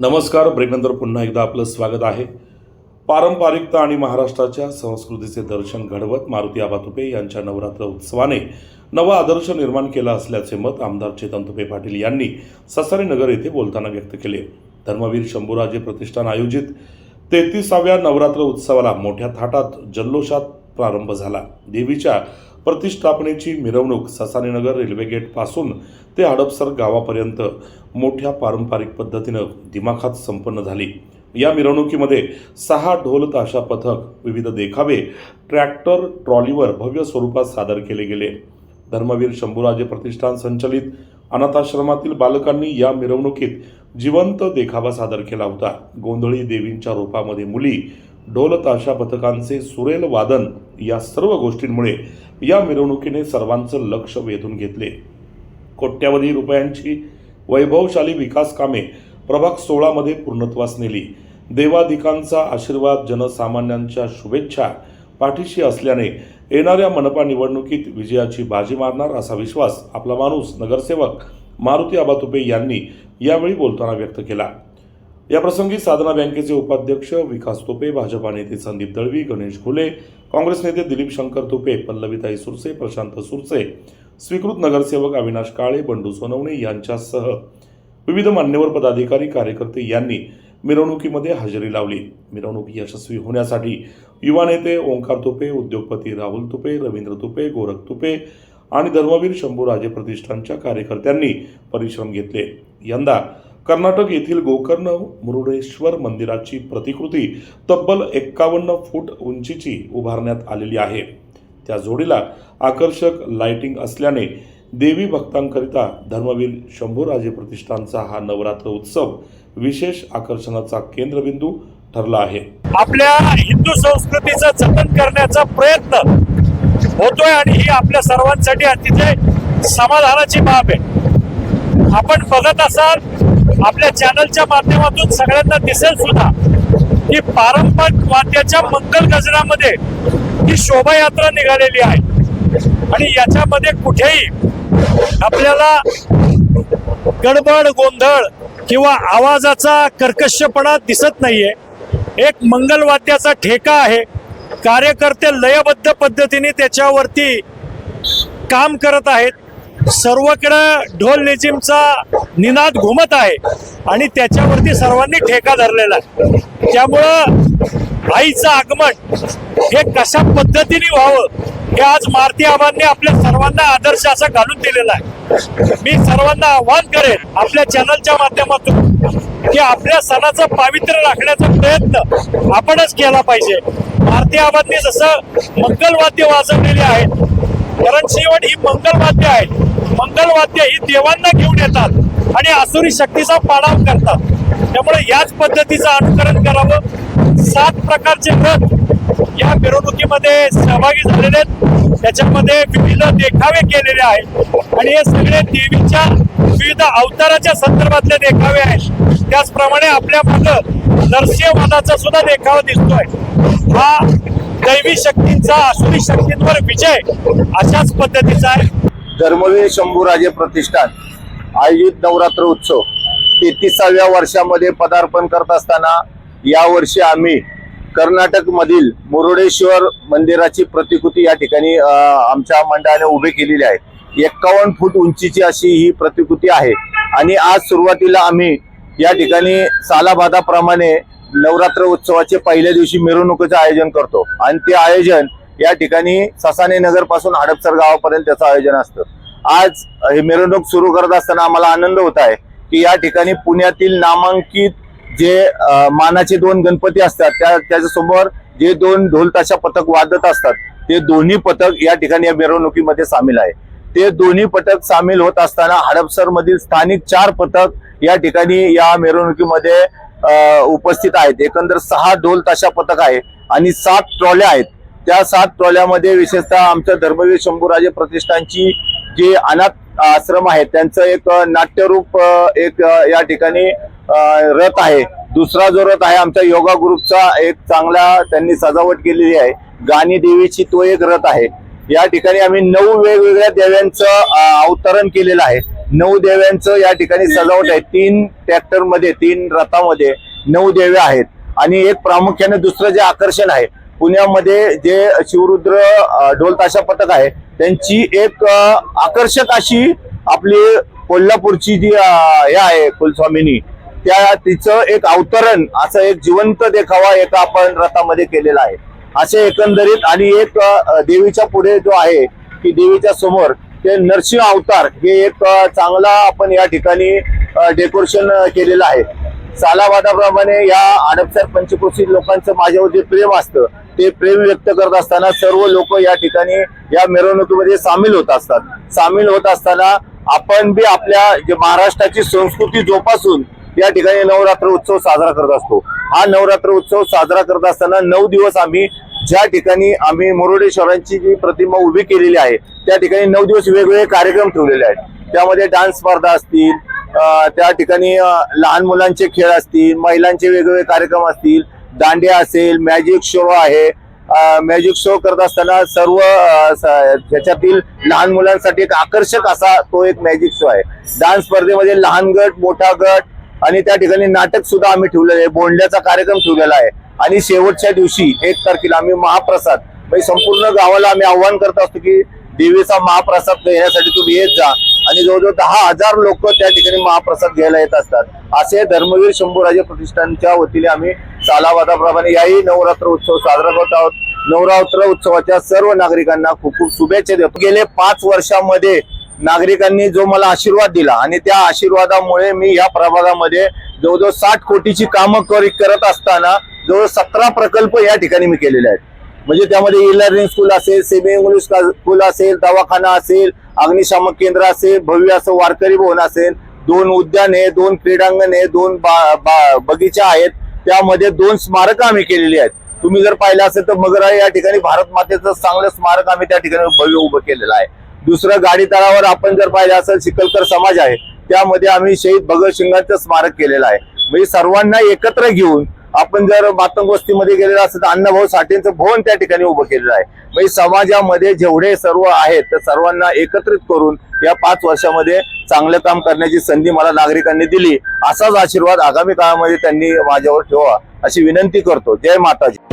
नमस्कार. ब्रेकनंतर पुन्हा एकदा आपलं स्वागत आहे. पारंपरिकता आणि महाराष्ट्राच्या संस्कृतीचे दर्शन घडवत मारुती आबा तुपे यांच्या नवरात्र उत्सवाने नवा आदर्श निर्माण केला असल्याचे मत आमदार चेतन तुपे पाटील यांनी ससारी नगर येथे बोलताना व्यक्त केले. धर्मवीर शंभूराजे प्रतिष्ठान आयोजित तेहतीसाव्या नवरात्र उत्सवाला मोठ्या थाटात जल्लोषात प्रारंभ झाला. देवीच्या प्रतिष्ठापनेची मिरवणूक ससानीनगर रेल्वे गेटपासून ते हडपसर गावापर्यंत मोठ्या पारंपरिक पद्धतीनं दिमाखात संपन्न झाली. या मिरवणुकीमध्ये सहा ढोल ताशा पथक विविध देखावे ट्रॅक्टर ट्रॉलीवर भव्य स्वरूपात सादर केले गेले. धर्मवीर शंभूराजे प्रतिष्ठान संचलित अनाथाश्रमातील बालकांनी या मिरवणुकीत जिवंत देखावा सादर केला होता. गोंधळी देवींच्या रूपामध्ये मुली ढोलताशा पथकांचे सुरेल वादन या सर्व गोष्टींमुळे या मिरवणुकीने सर्वांचं लक्ष वेधून घेतले. कोट्यावधी रुपयांची वैभवशाली विकास कामे प्रभाग सोळामध्ये पूर्णत्वास नेली. देवाधिकांचा आशीर्वाद जनसामान्यांच्या शुभेच्छा पाठीशी असल्याने येणाऱ्या मनपा निवडणुकीत विजयाची बाजी मारणार असा विश्वास आपला माणूस नगरसेवक मारुती आबा तुपे यांनी यावेळी बोलताना व्यक्त केला. याप्रसंगी साधना बँकेचे उपाध्यक्ष विकास तुपे भाजपा नेते संदीप दळवी गणेश घुले काँग्रेस नेते दिलीप शंकर तुपे पल्लवीताई सुरसे प्रशांत सुरसे स्वीकृत नगरसेवक अविनाश काळे बंडू सोनवणे यांच्यासह विविध मान्यवर पदाधिकारी कार्यकर्ते यांनी मिरवणुकीमध्ये हजेरी लावली. मिरवणूक यशस्वी होण्यासाठी युवा नेते ओंकार तुपे उद्योगपती राहुल तुपे रवींद्र तुपे गोरख तुपे आणि धर्मवीर शंभूराजे प्रतिष्ठानच्या कार्यकर्त्यांनी परिश्रम घेतले. यंदा कर्नाटक येथील गोकर्ण मुरुडेश्वर मंदिराची प्रतिकृती तब्बल एक्कावन्न फूट उंचीची उभारण्यात आलेली आहे. त्या जोडीला आकर्षक लाइटिंग असल्याने देवी भक्तांकरिता धर्मवीर शंभूराजे प्रतिष्ठानचा हा नवरात्र उत्सव विशेष आकर्षणाचा केंद्रबिंदू ठरला आहे. आपल्या हिंदू संस्कृतीचं जतन करण्याचा प्रयत्न होतोय आणि ही आपल्या सर्वांसाठी अतिशय समाधानाची बाब आहे. आपण बघत असाल आपल्या चॅनलच्या माध्यमातून सगळ्यांना दिसेल सुद्धा की पारंपरिक वाद्याच्या मंगल गजरामध्ये ही शोभायात्रा निघालेली आहे. आणि याच्यामध्ये कुठेही आपल्याला गडबड गोंधळ किंवा आवाजाचा कर्कशपणा दिसत नाहीये. एक मंगलवाद्याचा ठेका आहे. कार्यकर्ते लयबद्ध पद्धतीने त्याच्यावरती काम करत आहेत. सर्वकडं ढोल लेझिमचा निनाद घुमत आहे आणि त्याच्यावरती सर्वांनी ठेका धरलेला आहे. त्यामुळं आईचं आगमन हे कशा पद्धतीने व्हावं हे आज मारती आबांनी आपल्या सर्वांना आदर्श असा घालून दिलेला आहे. मी सर्वांना आव्हान करेन आपल्या चॅनलच्या माध्यमातून की आपल्या सणाचं पावित्र्य राखण्याचा प्रयत्न आपणच केला पाहिजे. मारती आबांनी जसं मंगलवाद्य वाजवलेले आहेत कारण शेवट ही मंगलवाद्य आहे मंगलवाद्य ही देवांना घेऊन येतात आणि आसुरी शक्तीचा पाडाव करतात. त्यामुळे याच पद्धतीचं अनुकरण करावं. सात प्रकारचे व्रत या मिरवणुकीमध्ये सहभागी झालेले आहेत. त्याच्यामध्ये विविध देखावे केलेले आहेत. आणि हे सगळे देवीच्या विविध अवताराच्या संदर्भातले देखावे आहेत. त्याचप्रमाणे आपल्या मागं नरसिंहवादाचा सुद्धा देखावा दिसतोय. हा दैवी शक्तींचा असुरी शक्तींवर विजय अशाच पद्धतीचा आहे. धर्मवीर शंभूराजे प्रतिष्ठान आयोजित नवरात्र उत्सव. तेहतीसाव्या वर्षामध्ये पदार्पण करत असताना यावर्षी आम्ही कर्नाटकमधील मुरुडेश्वर मंदिराची प्रतिकृती या ठिकाणी आमच्या मंडळाने उभी केलेली आहे. एक्कावन्न फूट उंचीची अशी ही प्रतिकृती आहे. आणि आज सुरुवातीला आम्ही या ठिकाणी सालाबादाप्रमाणे नवरात्र उत्सवाचे पहिल्या दिवशी मिरवणुकीचं आयोजन करतो. आणि ते आयोजन या ठिकाणी ससाने नगरपासून हडपसर गावापर्यंत त्याचं आयोजन असतं. आज हे मिरवणूक सुरू करत असताना आम्हाला आनंद होत आहे की या ठिकाणी पुण्यातील नामांकित जे मानाचे दोन गणपती असतात त्या त्याच्यासमोर जे दोन ढोल ताशा पथक वाजत असतात ते दोन्ही पथक या ठिकाणी या मिरवणुकीमध्ये सामील आहे. ते दोन्ही पथक सामील होत असताना हडपसर मधील स्थानिक चार पथक या ठिकाणी या मिरवणुकीमध्ये उपस्थित आहेत. एकंदर सहा ढोल ताशा पथक आहे आणि सात ट्रॉल्या आहेत. त्या सात ट्रॉल्यामध्ये विशेषतः आमच्या धर्मवीर शंभूराजे प्रतिष्ठानची जे अनाथ आश्रम आहे त्यांचं एक नाट्यरूप एक या ठिकाणी रथ आहे. दुसरा जो रथ आहे आमच्या योगा ग्रुपचा एक चांगला त्यांनी सजावट केलेली आहे. गाणी देवीची तो एक रथ आहे. या ठिकाणी आम्ही नऊ वेगवेगळ्या देव्यांचं अवतरण केलेलं आहे. नऊ देव्यांचं या ठिकाणी सजावट आहे. तीन ट्रॅक्टरमध्ये तीन रथामध्ये नऊ देव्या आहेत. आणि एक प्रामुख्याने दुसरं जे आकर्षण आहे पुण्यामध्ये जे शिवरुद्र ढोलताशा ढोल ताशा पथक आहे त्यांची एक आकर्षक अशी आपली कोल्हापूरची जी हे आहे कुलस्वामिनी त्या तिचं एक अवतरण असं एक जिवंत देखावा एका आपण रथामध्ये केलेला आहे. असे एकंदरीत आणि एक देवीच्या पुढे जो आहे की देवीच्या समोर ते नरसिंह अवतार हे एक चांगला आपण या ठिकाणी डेकोरेशन केलेलं आहे. चालावादाप्रमाणे या आडपसर पंचक्रोशी लोकांचं माझ्यावर जे प्रेम असतं ते प्रेम व्यक्त करत असताना सर्व लोक या ठिकाणी या मिरवणुकीमध्ये सामील होत असतात. सामील होत असताना आपण बी आपल्या जे महाराष्ट्राची संस्कृती जोपासून या ठिकाणी नवरात्र उत्सव साजरा करत असतो. हा नवरात्र उत्सव साजरा करत असताना नऊ दिवस आम्ही ज्या ठिकाणी आम्ही मुरुडेश्वरांची जी प्रतिमा उभी केलेली आहे त्या ठिकाणी नऊ दिवस वेगवेगळे कार्यक्रम ठेवलेले आहेत. त्यामध्ये डान्स स्पर्धा असतील त्या ठिकाणी लहान मुलांचे खेळ असतील महिलांचे वेगवेगळे कार्यक्रम असतील दांडिया असेल मॅजिक शो आहे. मॅजिक शो करत असताना सर्व त्याच्यातील स- लहान मुलांसाठी एक आकर्षक असा तो एक मॅजिक शो आहे. डान्स स्पर्धेमध्ये लहान गट मोठा गट आणि त्या ठिकाणी नाटक सुद्धा आम्ही ठेवलेलं आहे. बोंडल्याचा कार्यक्रम ठेवलेला आहे. आणि शेवटच्या दिवशी एक तारखेला आम्ही महाप्रसाद म्हणजे संपूर्ण गावाला आम्ही आव्हान करत असतो की देवीचा महाप्रसाद घेण्यासाठी तुम्ही येत जा. आणि जवळजवळ दहा हजार लोक त्या ठिकाणी महाप्रसाद घ्यायला येत असतात. असे धर्मवीर शंभूराजे प्रतिष्ठानच्या वतीने आम्ही सालावादाप्रमाणे याही नवरात्र उत्सव साजरा करत आहोत. नवरात्र उत्सवाच्या सर्व नागरिकांना खूप खूप शुभेच्छा देतो. गेले पाच वर्षामध्ये नागरिकांनी जो मला आशीर्वाद दिला आणि त्या आशीर्वादामुळे मी या प्रभागामध्ये जवळजवळ साठ कोटीची कामं करत असताना जवळ सतरा प्रकल्प या ठिकाणी मी केलेले आहेत. म्हणजे त्यामध्ये ई लर्निंग स्कूल असेल सेमी इंग्लिश स्कूल असेल दवाखाना असेल अग्निशामक केंद्र असेल भव्य असं वारकरी भवन असेल दोन उद्याने दोन क्रीडांगण आहे दोन बा- बा- बगीचा आहेत त्यामध्ये दोन स्मारकं आम्ही केलेली आहेत. तुम्ही जर पाहिलं असेल तर मगरा या ठिकाणी भारत मातेचं चांगलं स्मारक आम्ही त्या ठिकाणी भव्य उभं केलेलं आहे. दुसरं गाडी तळावर आपण जर पाहिलं असेल चिखलकर समाज आहे त्यामध्ये आम्ही शहीद भगतसिंगांचं स्मारक केलेलं आहे. म्हणजे सर्वांना एकत्र घेऊन आपण जर मातंग वस्तीमध्ये गेलेलं असेल तर अण्णाभाऊ साठेंचं भवन त्या ठिकाणी उभं केलेलं आहे. म्हणजे समाजामध्ये जेवढे सर्व आहेत तर सर्वांना एकत्रित करून या पाच वर्षामध्ये चांगलं काम करण्याची संधी मला नागरिकांनी दिली. असाच आशीर्वाद आगामी काळामध्ये त्यांनी माझ्यावर ठेवा अशी विनंती करतो. जय माताजी.